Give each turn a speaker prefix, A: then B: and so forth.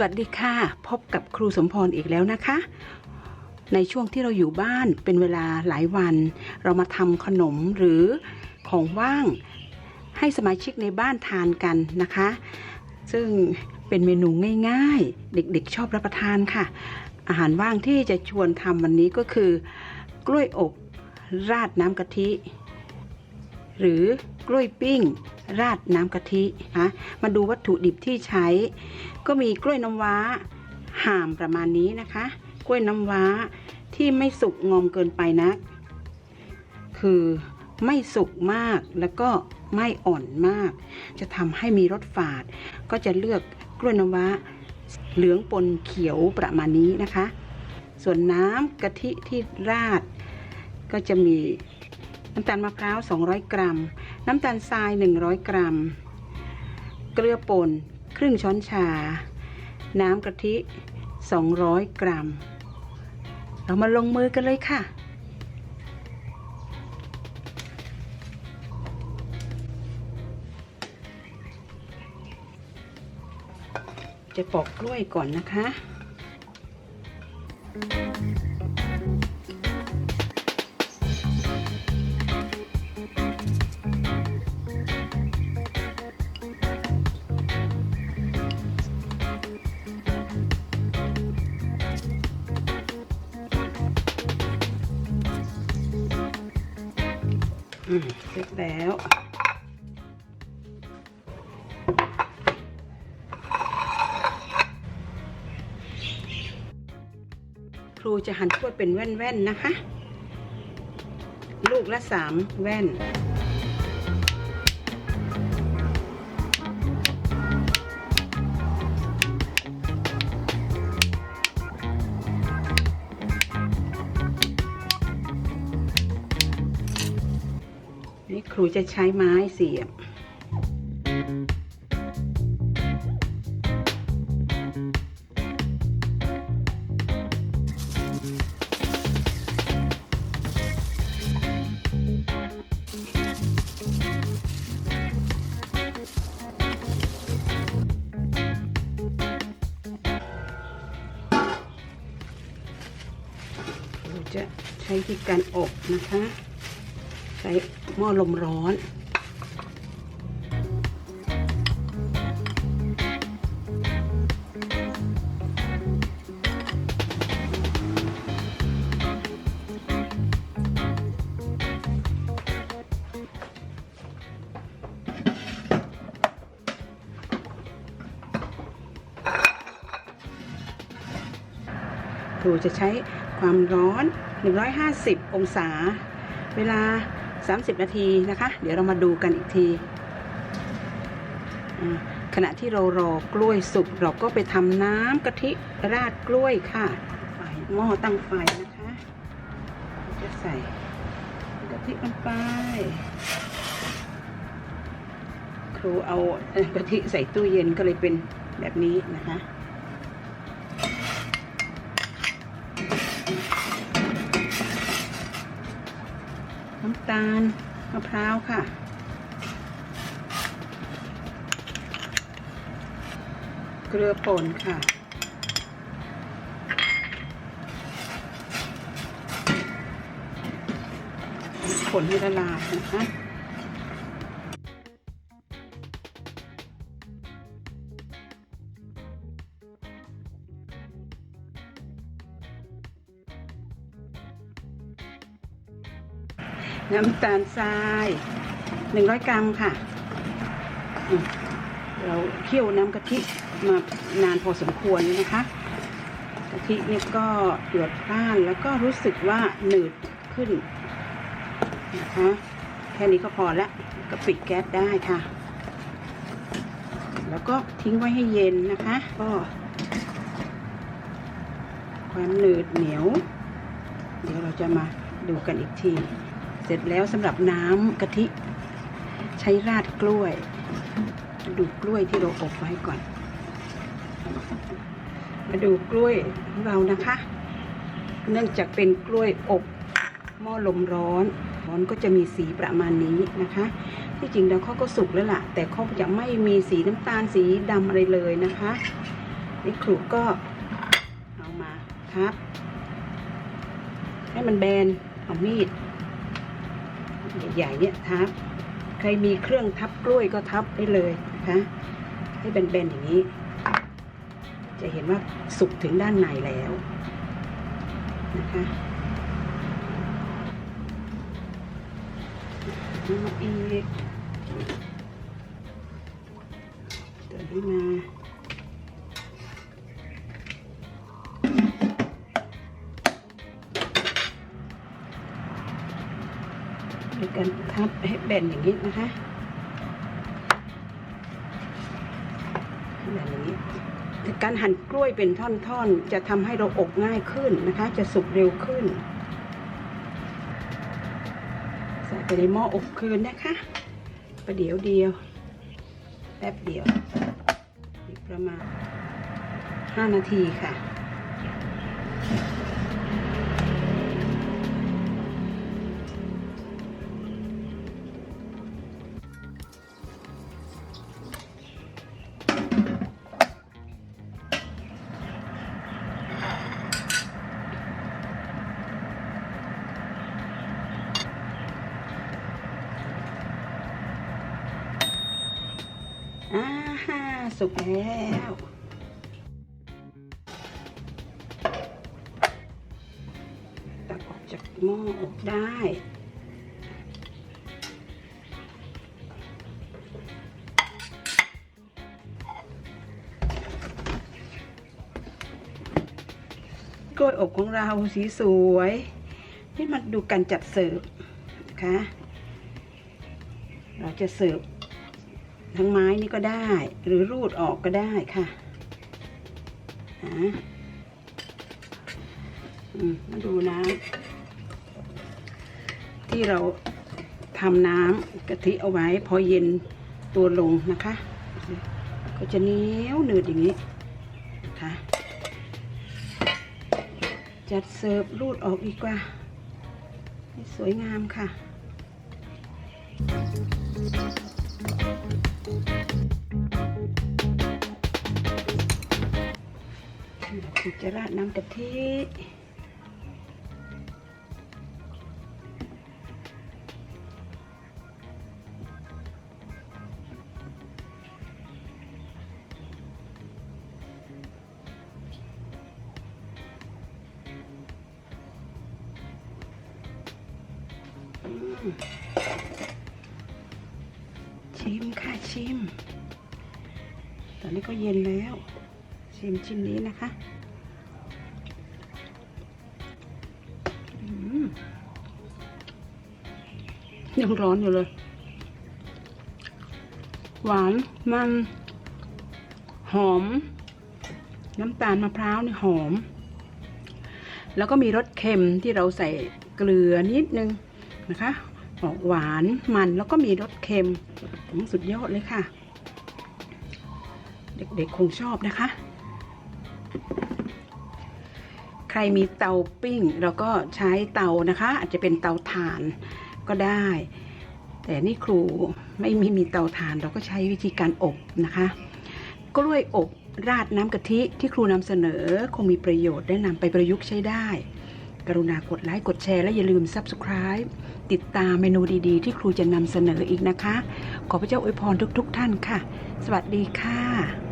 A: วัสดีค่ะ พบกับครูสมพรอีกแล้วนะคะ ในช่วงที่เราอยู่บ้านเป็นเวลาหลายวัน เรามาทำขนมหรือของว่างให้สมาชิกในบ้านทานกันนะคะ ซึ่งเป็นเมนูง่าย ๆ เด็กๆชอบรับประทานค่ะ อาหารว่างที่จะชวนทำวันนี้ก็คือ กล้วยอบราดน้ำกะทิ หรือกล้วยปิ้ง ราดน้ำกะทินะมาดูวัตถุดิบที่ใช้ ก็มีกล้วยน้ำว้าห่ามประมาณนี้นะคะ กล้วยน้ำว้าที่ไม่สุกงอมเกินไปนักคือไม่สุกมากแล้วก็ไม่อ่อนมาก จะทำให้มีรสฝาด ก็จะเลือกกล้วยน้ำว้าเหลืองปนเขียวประมาณนี้นะคะ ส่วนน้ำกะทิที่ราดก็จะมี น้ำตาลมะพร้าว 200 กรัม น้ำตาลทราย 100 กรัม เกลือป่น ครึ่งช้อนชา น้ำกะทิ 200 กรัม เรามาลงมือกันเลยค่ะ จะปอกกล้วยก่อนนะคะ เสร็จแล้วครูจะหั่นกล้วยเป็นแว่นๆนะคะ ลูกละสามแว่น รูจะใช้ไม้เสียบเราจะใช้ที่การอบนะคะ ใช้หม้อลมร้อน ครูจะใช้ความร้อน 150 องศา เวลา 30 นาทีนะคะ เดี๋ยวเรามาดูกันอีกที ขณะที่เรารอกล้วยสุกเราก็ไปทำน้ำกะทิราดกล้วยค่ะไฟหม้อตั้งไฟนะคะจะใส่กะทิลงไปครูเอากะทิใส่ตู้เย็นก็เลยเป็นแบบนี้นะคะ ตาลมะพร้าวค่ะ เกลือป่นค่ะ ผลให้ละลายนะคะ น้ำตาลทราย100กรัมค่ะ เราเคี่ยวน้ำกะทิมานานพอสมควรนะคะกะทิเนี่ยก็เดือดพล่านแล้วก็รู้สึกว่าหนืดขึ้นนะคะแค่นี้ก็พอละก็ปิดแก๊สได้ค่ะ แล้วก็ทิ้งไว้ให้เย็นนะคะ ก็ ความหนืดเหนียว เดี๋ยวเราจะมาดูกันอีกที ร็จแล้วสำหรับน้ำกะทิ ใช้ราดกล้วย ดูกล้วยที่เราอบไว้ก่อน มาดูกล้วยของเรานะคะ เนื่องจากเป็นกล้วยอบหม้อลมร้อนร้อนก็จะมีสีประมาณนี้นะคะ ที่จริงแล้วเขาก็สุกแล้วล่ะ แต่เขาจะไม่มีสีน้ำตาลสีดำอะไรเลยนะคะนี่ครูก็เอามาทับให้มันแบนเอามีด ใหญ่ๆเนี่ยทับ ใครมีเครื่องทับกล้วยก็ทับได้เลยนะคะให้แบนๆอย่างนี้ จะเห็นว่าสุกถึงด้านในแล้วนะคะอีกตัวนี้มา การทับให้แบนอย่างนี้นะคะแบนอย่างนี้แต่การหั่นกล้วยเป็นท่อนๆ จะทำให้เราอบง่ายขึ้นนะคะ จะสุกเร็วขึ้น ใส่ไปในหม้ออบคืนนะคะประเดี๋ยวเดียว แป๊บเดียวประมาณ 5 นาทีค่ะ ฮ่าสุกแล้วตักออกจากหม้ออบได้กล้วยอบของเราสีสวยนี่มาดูการจัดเสิร์ฟนะคะ เราจะเสิร์ฟ ทั้งไม้นี่ก็ได้ หรือรูดออกก็ได้ค่ะฮะมาดูน้ำที่เราทำน้ำกะทิเอาไว้ พอเย็นตัวลงนะคะ ก็จะเหนียวหนืดอย่างนี้นะคะจัดเสิร์ฟรูดออกดีกว่าให้สวยงามค่ะ คุณจะราดน้ำกะทิชิมค่ะชิม ตอนนี้ก็เย็นแล้ว ชิมชิ้นนี้นะคะ ยังร้อนอยู่เลย หวานมัน หอม น้ำตาลมะพร้าวนี่หอม แล้วก็มีรสเค็มที่เราใส่เกลือนิดนึงนะคะออกหวานมันแล้วก็มีรสเค็มอืมสุดยอดเลยค่ะ เด็กๆคงชอบนะคะ ใครมีเตาปิ้งเราก็ใช้เตานะคะ อาจจะเป็นเตาถ่านก็ได้ แต่นี่ครูไม่มีมีเตาถ่านเราก็ใช้วิธีการอบนะคะ กล้วยอบราดน้ำกะทิที่ครูนำเสนอคงมีประโยชน์ได้นำไปประยุกต์ใช้ได้ กรุณากดไลค์กดแชร์และอย่าลืม Subscribe ติดตามเมนูดีๆ ที่ครูจะนำเสนออีกนะคะ ขอพระเจ้าอวยพรทุกๆท่านค่ะ สวัสดีค่ะ